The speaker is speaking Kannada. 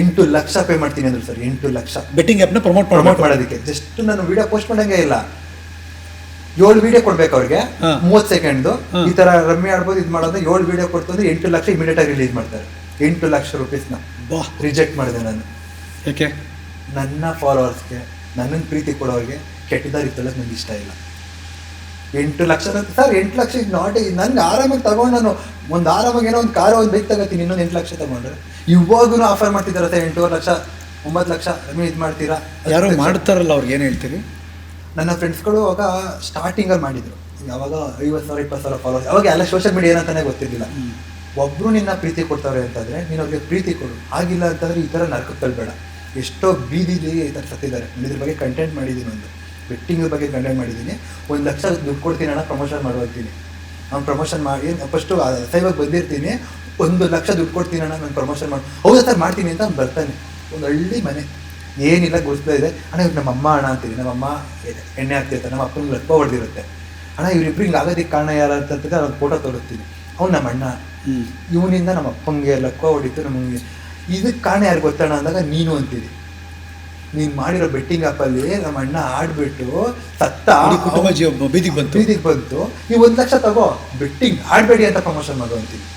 ಎಂಟು ಲಕ್ಷ ಪೇ ಮಾಡ್ತೀನಿ ಅಂದ್ರು ಸರ್ ಎಂಟು ಲಕ್ಷ. ಬೆಟ್ಟಿಂಗ್ ಆ್ಯಪ್ನ ಪ್ರಮೋಟ್ ಪ್ರಮೋಟ್ ಪ್ರಮೋಟ್ ಮಾಡೋದಕ್ಕೆ. ಜಸ್ಟ್ ನಾನು ವಿಡಿಯೋ ಪೋಸ್ಟ್ ಮಾಡಂಗೆ ಇಲ್ಲ. ಏಳು ವಿಡಿಯೋ ಕೊಡ್ಬೇಕು ಅವ್ರಿಗೆ. ಮೂವತ್ತು ಸೆಕೆಂಡ್ದು ಈ ತರ ರಮ್ಮಿ ಆಡ್ಬೋದು ಇದು ಮಾಡೋದು. ಏಳು ವಿಡಿಯೋ ಕೊಡ್ತು ಅಂದ್ರೆ ಎಂಟು ಲಕ್ಷ ಇಮಿಡಿಯೇಟ್ ಆಗಿ ರಿಲೀಸ್ ಮಾಡ್ತಾರೆ. ಎಂಟು ಲಕ್ಷ ರುಪೀಸ್ನ ಬಾ. ರಿಜೆಕ್ಟ್ ಮಾಡಿದೆ ನಾನು. ಯಾಕೆ? ನನ್ನ ಫಾಲೋವರ್ಸ್ಗೆ ನನ್ನನ್ನು ಪ್ರೀತಿ ಕೊಡೋರಿಗೆ ಕೆಟ್ಟದಾರಿ ತೊಳಕ್ ನಂಗೆ ಇಷ್ಟ ಇಲ್ಲ. ಎಂಟು ಲಕ್ಷ ಸರ್ ಎಂಟು ಲಕ್ಷ ಇಸ್ ನಾಟ್ ನನ್ಗೆ ಆರಾಮಾಗಿ ತಗೊಂಡು ನಾನು ಒಂದು ಆರಾಮಾಗಿ ಏನೋ ಒಂದು ಕಾರು ಒಂದು ಬೈಕ್ ತಗೋತೀನಿ ಇನ್ನೊಂದು ಎಂಟು ಲಕ್ಷ ತಗೊಂಡ್ರೆ. ಇವಾಗೂ ಆಫರ್ ಮಾಡ್ತಿದ್ದಾರೆ ಸರ್ ಎಂಟೂವರೆ ಲಕ್ಷ ಒಂಬತ್ತು ಲಕ್ಷ ಇದು ಮಾಡ್ತೀರಾ? ಯಾರೋ. ಮಾಡ್ತಾರಲ್ಲ ಅವ್ರಿಗೆ ಏನು ಹೇಳ್ತೀರಿ? ನನ್ನ ಫ್ರೆಂಡ್ಸ್ಗಳು ಅವಾಗ ಸ್ಟಾರ್ಟಿಂಗಲ್ಲಿ ಮಾಡಿದರು. ಯಾವಾಗ ಐವತ್ತು ಸಾವಿರ ಇಪ್ಪತ್ತು ಸಾವಿರ ಫಾಲೋವರ್ಸ್ ಅವಾಗ ಎಲ್ಲ ಸೋಷಿಯಲ್ ಮೀಡಿಯಾ ಏನಂತಾನೆ ಗೊತ್ತಿರಲಿಲ್ಲ. ಒಬ್ಬರು ನಿನ್ನ ಪ್ರೀತಿ ಕೊಡ್ತಾರೆ ಅಂತಂದರೆ ನೀನು ಅವ್ರಿಗೆ ಪ್ರೀತಿ ಕೊಡು. ಆಗಿಲ್ಲ ಅಂತಂದರೆ ಈ ಥರ ನರಕಕ್ಕೆ ತಳ್ಬೇಡ. ಎಷ್ಟೋ ಬೀದಿಲಿ ಈ ಥರ ಸತ್ತಿದ್ದಾರೆ. ಇದ್ರ ಬಗ್ಗೆ ಕಂಟೆಂಟ್ ಮಾಡಿದ್ದೀನಿ ಒಂದು. ಬೆಟ್ಟಿಂಗ್ ಬಗ್ಗೆ ಕಂಟೆಂಟ್ ಮಾಡಿದ್ದೀನಿ. ಒಂದು ಲಕ್ಷ ದುಡ್ಡು ಕೊಡ್ತೀನಿ ಅಣ್ಣ ಪ್ರಮೋಷನ್ ಮಾಡ್ತೀನಿ ಅವ್ನು ಪ್ರಮೋಷನ್ ಮಾಡಿ ಫಸ್ಟು ಸೈವಾಗ ಬಂದಿರ್ತೀನಿ. ಒಂದು ಲಕ್ಷ ದುಡ್ಡು ಕೊಡ್ತೀನಿ ಅಣ್ಣ ನಾನು ಪ್ರಮೋಷನ್ ಮಾಡಿ ಹೌದಾ ಸರ್ ಮಾಡ್ತೀನಿ ಅಂತ ಅವ್ನು ಬರ್ತಾನೆ. ಒಂದು ಹಳ್ಳಿ ಮನೆ. ಏನಿಲ್ಲ ಗೊತ್ತಾ ಇದೆ. ಅಣ್ಣ ಇವ್ರು ನಮ್ಮ ಅಮ್ಮ ಅಣ್ಣ ಅಂತೀನಿ. ನಮ್ಮ ಅಮ್ಮ ಎಣ್ಣೆ ಹಾಕ್ತಿರ್ತಾರೆ. ನಮ್ಮ ಅಪ್ಪನಿಗೆ ಲಪ್ಪ ಹೊಡೆದಿರುತ್ತೆ. ಅಣ್ಣ ಇವ್ರಿಬ್ರು ಹಿಂಗೆ ಆಗೋದಕ್ಕೆ ಕಾರಣ ಯಾರು ಅಂತ ಅವ್ನು ಫೋಟೋ ತೋರಿಸ್ತೀನಿ. ಅವ್ನು ನಮ್ಮ ಅಣ್ಣ. ಇವನಿಂದ ನಮ್ಮ ಅಪ್ಪಂಗೆ ಲಕ್ಕ ಹೊಡಿತು ನಮಗೆ. ಇದಕ್ಕೆ ಕಾರಣ ಯಾರು ಗೊತ್ತಣ್ಣ? ಅಂದಾಗ ನೀನು ಅಂತೀರಿ. ನೀನು ಮಾಡಿರೋ ಬೆಟ್ಟಿಂಗ್ ಆ್ಯಪಲ್ಲಿ ನಮ್ಮ ಅಣ್ಣ ಆಡ್ಬಿಟ್ಟು ಸತ್ತ ಇಡೀ ಕುಟುಂಬ ಜೀವ ಬೀದಿಗೆ ಬಂತು. ಬೀದಿಗೆ ಬಂತು. ನೀವು ಒಂದ್ ಲಕ್ಷ ತಗೋ. ಬೆಟ್ಟಿಂಗ್ ಆಡಬೇಡಿ ಅಂತ ಪ್ರಮೋಷನ್ ಮಾಡು ಅಂತೀನಿ